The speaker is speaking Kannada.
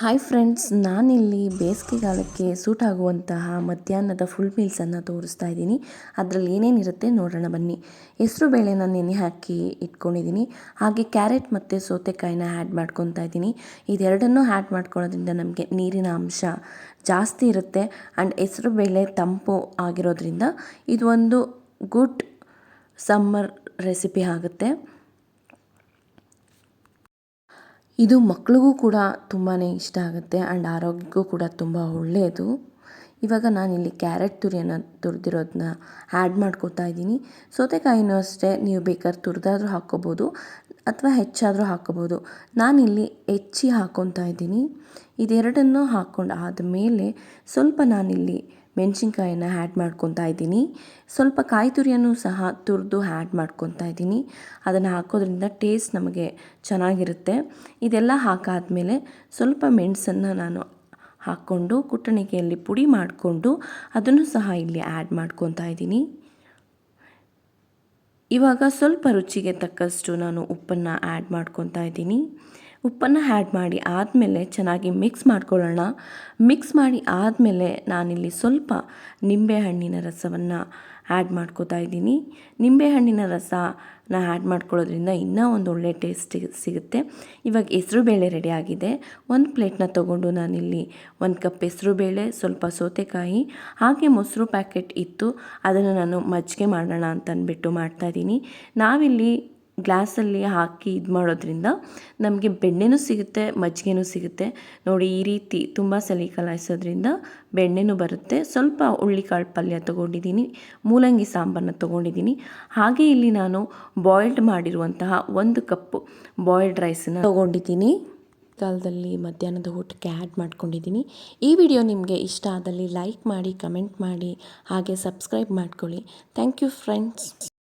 ಹಾಯ್ ಫ್ರೆಂಡ್ಸ್ ನಾನಿಲ್ಲಿ ಬೇಸಿಗೆಗಾಲಕ್ಕೆ ಸೂಟ್ ಆಗುವಂತಹ ಮಧ್ಯಾಹ್ನದ ಫುಲ್ ಮೀಲ್ಸನ್ನು ತೋರಿಸ್ತಾ ಇದ್ದೀನಿ. ಅದರಲ್ಲಿ ಏನೇನಿರುತ್ತೆ ನೋಡೋಣ ಬನ್ನಿ. ಹೆಸರು ಬೇಳೆನ ನೆನೆ ಹಾಕಿ ಇಟ್ಕೊಂಡಿದ್ದೀನಿ. ಹಾಗೆ ಕ್ಯಾರೆಟ್ ಮತ್ತು ಸೌತೆಕಾಯಿನ ಆ್ಯಡ್ ಮಾಡ್ಕೊತಾ ಇದ್ದೀನಿ. ಇದೆರಡನ್ನೂ ಆ್ಯಡ್ ಮಾಡ್ಕೊಳ್ಳೋದ್ರಿಂದ ನಮಗೆ ನೀರಿನ ಅಂಶ ಜಾಸ್ತಿ ಇರುತ್ತೆ. ಆ್ಯಂಡ್ ಹೆಸರು ಬೇಳೆ ತಂಪು ಆಗಿರೋದ್ರಿಂದ ಇದು ಒಂದು ಗುಡ್ ಸಮ್ಮರ್ ರೆಸಿಪಿ ಆಗುತ್ತೆ. ಇದು ಮಕ್ಳಿಗೂ ಕೂಡ ತುಂಬಾ ಇಷ್ಟ ಆಗುತ್ತೆ ಆ್ಯಂಡ್ ಆರೋಗ್ಯಕ್ಕೂ ಕೂಡ ತುಂಬ ಒಳ್ಳೆಯದು. ಇವಾಗ ನಾನಿಲ್ಲಿ ಕ್ಯಾರೆಟ್ ತುರಿಯನ್ನು ತುರಿದಿರೋದನ್ನ ಆ್ಯಡ್ ಮಾಡ್ಕೊತಾ ಇದ್ದೀನಿ. ಸೌತೆಕಾಯಿನೂ ಅಷ್ಟೇ, ನೀವು ಬೇಕಾದ್ರೆ ತುರಿದಾದರೂ ಹಾಕ್ಕೋಬೋದು ಅಥವಾ ಹೆಚ್ಚಾದರೂ ಹಾಕ್ಕೋಬೋದು. ನಾನಿಲ್ಲಿ ಹೆಚ್ಚಿ ಹಾಕ್ಕೊತಾ ಇದ್ದೀನಿ. ಇದೆರಡನ್ನೂ ಹಾಕ್ಕೊಂಡು ಆದಮೇಲೆ ಸ್ವಲ್ಪ ನಾನಿಲ್ಲಿ ಮೆಣಸಿನ್ಕಾಯಿನ ಆ್ಯಡ್ ಮಾಡ್ಕೊತಾ ಇದ್ದೀನಿ. ಸ್ವಲ್ಪ ಕಾಯಿ ತುರಿಯನ್ನು ಸಹ ತುರಿದು ಆ್ಯಡ್ ಮಾಡ್ಕೊತಾ ಇದ್ದೀನಿ. ಅದನ್ನು ಹಾಕೋದ್ರಿಂದ ಟೇಸ್ಟ್ ನಮಗೆ ಚೆನ್ನಾಗಿರುತ್ತೆ. ಇದೆಲ್ಲ ಹಾಕಾದಮೇಲೆ ಸ್ವಲ್ಪ ಮೆಣಸನ್ನು ನಾನು ಹಾಕ್ಕೊಂಡು ಕುಟ್ಟಣಿಕೆಯಲ್ಲಿ ಪುಡಿ ಮಾಡಿಕೊಂಡು ಅದನ್ನು ಸಹ ಇಲ್ಲಿ ಆ್ಯಡ್ ಮಾಡ್ಕೊತಾ ಇದ್ದೀನಿ. ಇವಾಗ ಸ್ವಲ್ಪ ರುಚಿಗೆ ತಕ್ಕಷ್ಟು ನಾನು ಉಪ್ಪನ್ನು ಆ್ಯಡ್ ಮಾಡ್ಕೊತಾ ಇದ್ದೀನಿ. ಉಪ್ಪನ್ನು ಆ್ಯಡ್ ಮಾಡಿ ಆದಮೇಲೆ ಚೆನ್ನಾಗಿ ಮಿಕ್ಸ್ ಮಾಡ್ಕೊಳ್ಳೋಣ. ಮಿಕ್ಸ್ ಮಾಡಿ ಆದಮೇಲೆ ನಾನಿಲ್ಲಿ ಸ್ವಲ್ಪ ನಿಂಬೆಹಣ್ಣಿನ ರಸವನ್ನು ಆ್ಯಡ್ ಮಾಡ್ಕೋತಾ ಇದ್ದೀನಿ. ನಿಂಬೆಹಣ್ಣಿನ ನಾ ಆ್ಯಡ್ ಮಾಡ್ಕೊಳ್ಳೋದ್ರಿಂದ ಇನ್ನೂ ಒಂದು ಒಳ್ಳೆ ಟೇಸ್ಟ್ ಸಿಗುತ್ತೆ. ಇವಾಗ ಹೆಸರುಬೇಳೆ ರೆಡಿ ಆಗಿದೆ. ಒಂದು ಪ್ಲೇಟ್ನ ತೊಗೊಂಡು ನಾನಿಲ್ಲಿ ಒಂದು ಕಪ್ ಹೆಸ್ರುಬೇಳೆ ಸ್ವಲ್ಪ ಸೌತೆಕಾಯಿ, ಹಾಗೆ ಮೊಸರು ಪ್ಯಾಕೆಟ್ ಇತ್ತು. ಅದನ್ನು ನಾನು ಮಜ್ಜಿಗೆ ಮಾಡೋಣ ಅಂತ ಅಂದ್ಬಿಟ್ಟು ಮಾಡ್ತಾಯಿದ್ದೀನಿ ನಾವಿಲ್ಲಿ ಗ್ಲಾಸಲ್ಲಿ ಹಾಕಿ ಇದು ಮಾಡೋದ್ರಿಂದ ನಮಗೆ ಬೆಣ್ಣೆನೂ ಸಿಗುತ್ತೆ, ಮಜ್ಜಿಗೆನೂ ಸಿಗುತ್ತೆ. ನೋಡಿ, ಈ ರೀತಿ ತುಂಬ ಸಲಿ ಕಲಾಯಿಸೋದ್ರಿಂದ ಬೆಣ್ಣೆನೂ ಬರುತ್ತೆ. ಸ್ವಲ್ಪ ಹುಳ್ಳಿಕಾಳು ಪಲ್ಯ ತೊಗೊಂಡಿದ್ದೀನಿ, ಮೂಲಂಗಿ ಸಾಂಬಾರನ್ನ ತೊಗೊಂಡಿದ್ದೀನಿ. ಹಾಗೆ ಇಲ್ಲಿ ನಾನು ಬಾಯ್ಲ್ಡ್ ಮಾಡಿರುವಂತಹ ಒಂದು ಕಪ್ಪು ಬಾಯ್ಲ್ಡ್ ರೈಸನ್ನು ತೊಗೊಂಡಿದ್ದೀನಿ. ಕಾಲದಲ್ಲಿ ಮಧ್ಯಾಹ್ನದ ಊಟಕ್ಕೆ ಆ್ಯಡ್ ಮಾಡ್ಕೊಂಡಿದ್ದೀನಿ. ಈ ವಿಡಿಯೋ ನಿಮಗೆ ಇಷ್ಟ ಆದಲ್ಲಿ ಲೈಕ್ ಮಾಡಿ ಕಮೆಂಟ್ ಮಾಡಿ, ಹಾಗೆ ಸಬ್ಸ್ಕ್ರೈಬ್ ಮಾಡ್ಕೊಳ್ಳಿ. Thank you friends